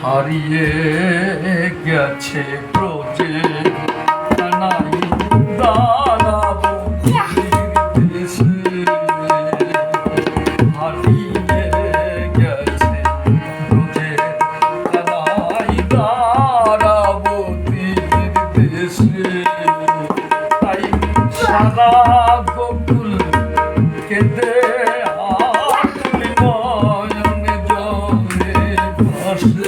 হারিয়ে গেছে ব্রজে নাই দাঁড়াবো হারিয়ে গেছে ব্রজে নাই তাই সারা গোকুল কেঁদে আকুল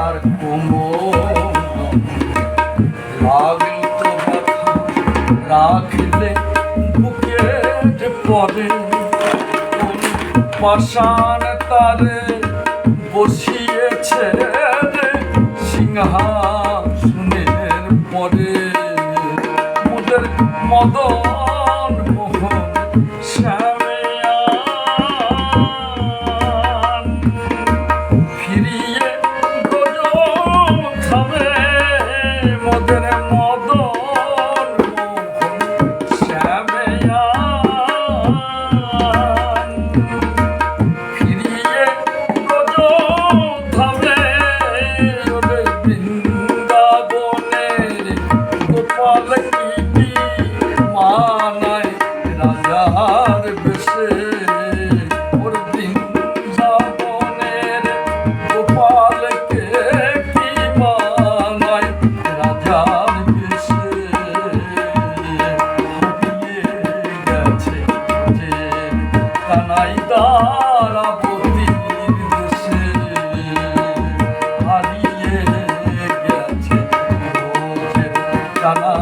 তার রাখলে বুকে পরে পাষাণ তারে বসিয়েছে সিংহাসনের পরে। মোদের মদন নাই তারা পতির দেশে হারিয়ে গেছে জানা